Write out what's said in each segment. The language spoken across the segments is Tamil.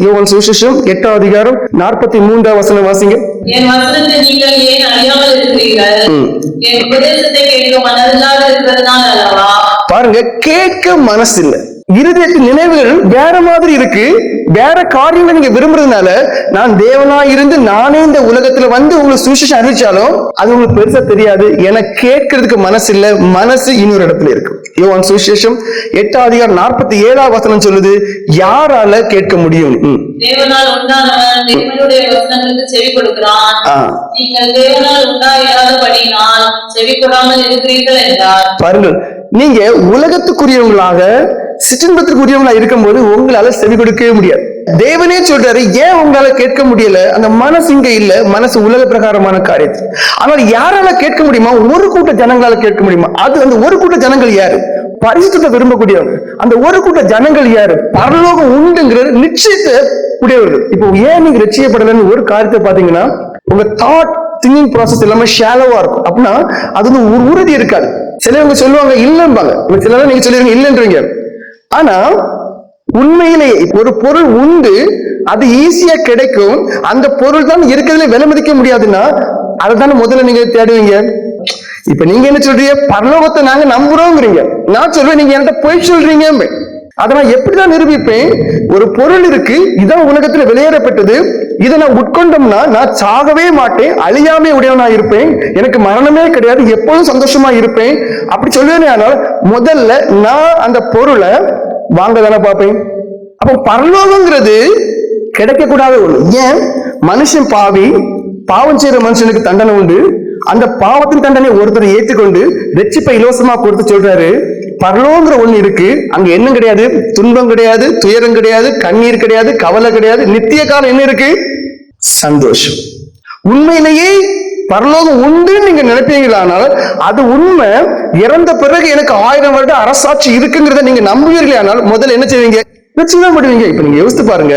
யோவான் சுவிசேஷம் எட்டாம் அதிகாரம் நாற்பத்தி மூன்றாம் வசனம் வாசிங்க. என் வசனத்தை நீங்கள் ஏன் அறியாமல் இருக்கிறீர்கள்? ம். என் உபதேசத்தை கேட்க மனதில்லாத இருக்கிறதுனால் அல்லவா? பாருங்க கேட்க மனசு இல்ல இருதயத்தின் நினைவுகள் வேற மாதிரி இருக்கு. வேற காரியங்களை நீங்க விரும்புறதுனால நான் தேவனா இருந்து நானே இந்த உலகத்துல வந்து உங்களுக்கு சுவிசேஷம் அறிவிச்சாலும் அது உங்களுக்கு பெருசா தெரியாது. எனக்கு கேட்கறதுக்கு மனசு இல்ல மனசு இன்னொரு இடத்துல இருக்கு. யோவான் சுவிசேஷம் எட்டாம் அதிகாரம் நாற்பத்தி ஏழாம் வசனம் சொல்லுது யாரால கேட்க முடியும்? பாருங்கள் நீங்க உலகத்துக்குரியவங்களாக சிற்றின்பத்திற்குரியவங்களா இருக்கும்போது உங்களால செவி கொடுக்கவே முடியாது. தேவனே சொல்றாரு ஏன் உங்களால கேட்க முடியல? அந்த மனசு இங்க இல்ல மனசு உலக பிரகாரமான காரியத்தில். ஆனால் யாரால கேட்க முடியுமா? ஒரு கூட்ட ஜனங்களால கேட்க முடியுமா? அது அந்த ஒரு கூட்ட ஜனங்கள் யாரு? பரிசுத்தத்தை விரும்பக்கூடியவங்க அந்த ஒரு கூட்ட ஜனங்கள் யாரு? பரலோகம் உண்டுங்கிற நிச்சயத்தை உடையவர்கள் இப்போ ஏன் நீங்க நிச்சயப்படலன்னு ஒரு காரியத்தை பாத்தீங்கன்னா உங்க தாட் திங்கிங் ப்ராசஸ் எல்லாமே ஷேலோவா இருக்கும். அப்படின்னா அது வந்து ஒரு உறுதி இருக்காது. சிலவங்க சொல்லுவாங்க இல்லைம்பாங்க. சிலர் நீங்க சொல்லுவீங்க இல்லைன்றீங்க. ஆனா உண்மையிலேயே ஒரு பொருள் உண்டு அது ஈஸியா கிடைக்கும். அந்த பொருள் தான் இருக்கிறதுல விலை மதிக்க முடியாதுன்னா அதை தானே முதல்ல நீங்க தேடுவீங்க? இப்ப நீங்க என்ன சொல்றீங்க? பரலோகத்தை நாங்க நம்புறோங்கிறீங்க. நான் சொல்றேன் நீங்க என்கிட்ட போய் சொல்றீங்க அதை நான் எப்படிதான் நிரூபிப்பேன்? ஒரு பொருள் இருக்கு இதான் உலகத்துல வெளியேறப்பட்டது இதை நான் உட்கொண்டோம்னா நான் சாகவே மாட்டேன் அழியாமே உடையவனா இருப்பேன். எனக்கு மரணமே கிடையாது எப்போதும் சந்தோஷமா இருப்பேன். அப்படி சொல்லுவேனே ஆனால் முதல்ல நான் அந்த பொருளை வாங்க தானே பார்ப்பேன். அப்போ பரலோகங்கிறது கிடைக்கக்கூடாத ஒண்ணு. ஏன்? மனுஷன் பாவி பாவம் செய்யற மனுஷனுக்கு தண்டனை உண்டு. அந்த பாவத்தின் தண்டனை ஒருத்தர் ஏற்றுக்கொண்டு ரட்சிப்பை இலவசமா கொடுத்து சொல்றாரு. பரலோங்கிற ஒண்ணு இருக்கு. அங்க என்ன கிடையாது துன்பம் கிடையாது துயரம் கிடையாது கண்ணீர் கிடையாது கவலை கிடையாது. நித்திய காலம் என்ன இருக்கு? சந்தோஷம். உண்மையிலேயே பரலோகம் உண்டுன்னு நீங்க நினைப்பீங்களானால் அது உண்மை. இறந்த பிறகு எனக்கு ஆயிரம் வருட அரசாட்சி இருக்குங்கிறத நீங்க நம்புவீர்களானால் முதல்ல என்ன செய்வீங்க? நிச்சயமா பண்ணுவீங்க இப்ப நீங்க யோசித்து பாருங்க.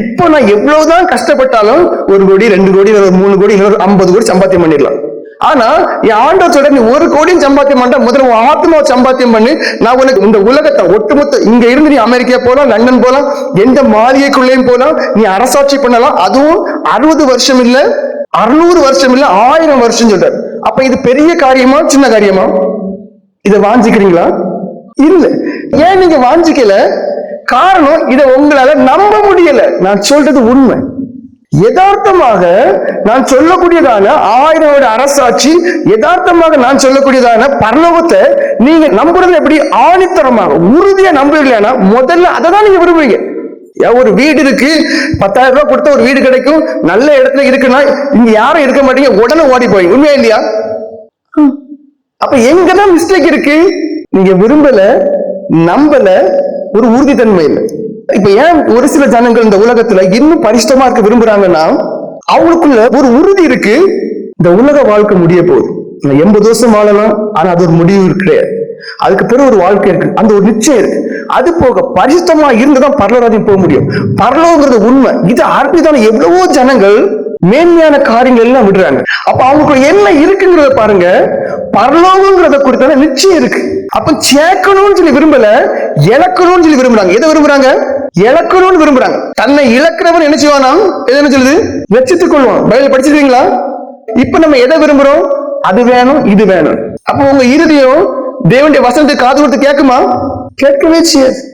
இப்ப நான் எவ்வளவுதான் கஷ்டப்பட்டாலும் ஒரு கோடி ரெண்டு கோடி மூணு கோடி இல்ல ஐம்பது கோடி சம்பாத்தியம் பண்ணிடலாம். ஆனா என் ஆண்டவர் சொல்ற நீ ஒரு கோடியும் சம்பாத்தியம் பண்ண முதல்ல உன் ஆத்மாவை சம்பாத்தியம் பண்ணி. நான் உனக்கு இந்த உலகத்தை ஒட்டுமொத்த இங்க இருந்து நீ அமெரிக்கா போலாம் லண்டன் போலாம் எந்த மாளிகைக்குள்ளேயும் போலாம் நீ அரசாட்சி பண்ணலாம். அதுவும் அறுபது வருஷம் இல்ல அறுநூறு வருஷம் இல்ல ஆயிரம் வருஷம் சொல்றாரு. அப்ப இது பெரிய காரியமா சின்ன காரியமா? இதை வாஞ்சிக்கிறீங்களா? இல்ல. ஏன் நீங்க வாஞ்சிக்கல? காரணம் இதை உங்களால நம்ப முடியல. நான் சொல்றது உண்மை. யதார்த்தமாக நான் சொல்லக்கூடியதான ஆயிரம் வருட அரசாட்சி யதார்த்தமாக நான் சொல்லக்கூடியதான பரலோகத்தை நீங்க நம்புறது எப்படி? ஆணித்தரமாக உறுதியா நம்புறீங்களா முதல்ல அதை தான் நீங்க விரும்புவீங்க. ஒரு வீடு இருக்கு பத்தாயிரம் ரூபாய் கொடுத்தா ஒரு வீடு கிடைக்கும் நல்ல இடத்துல இருக்குன்னா இங்க யாரும் இருக்க மாட்டீங்க உடனே ஓடி போய் உண்மையா இல்லையா? அப்ப எங்கதான் மிஸ்டேக் இருக்கு? நீங்க விரும்பல நம்பல ஒரு உறுதித்தன்மை இல்லை. இப்ப ஏன் ஒரு சில ஜனங்கள் இந்த உலகத்துல இன்னும் பரிஷ்டமா இருக்க விரும்புறாங்கன்னா அவங்களுக்குள்ள ஒரு உறுதி இருக்கு. இந்த உலக வாழ்க்கை முடிய போகுது. எண்பது வருஷம் வாழலாம் ஆனா அது ஒரு முடிவு கிடையாது. அதுக்கு பிறகு ஒரு வாழ்க்கை இருக்கு. அந்த ஒரு நிச்சயம் இருக்கு. அது போக பரிசுத்தமா இருந்துதான் பரலோராஜ்யம் போக முடியும். பரலோங்கிறது உண்மை. இது அர்ப்பிதான எவ்வளவோ ஜனங்கள் மேன்மையான காரியங்கள் எல்லாம் விடுறாங்க. அப்ப அவங்களுக்கு என்ன இருக்குங்கிறத பாருங்க. பரலோகங்கிறத குறித்தான நிச்சயம் இருக்கு. அப்ப சேர்க்கணும்னு சொல்லி விரும்பல இழக்கணும்னு சொல்லி விரும்புறாங்க. எதை விரும்புறாங்க? இழக்கணும்னு விரும்புறாங்க. தன்னை இழக்கிறவன் என்ன செய்வானா எது என்ன சொல்லுது? வெச்சித்துக் கொள்வான். பயில படிச்சிருக்கீங்களா? இப்ப நம்ம எதை விரும்புறோம்? அது வேணும் இது வேணும். அப்போ உங்க இறுதியும் தேவனுடைய வசனத்தை காது கொடுத்து கேட்குமா? கேட்கவே செய்யாது.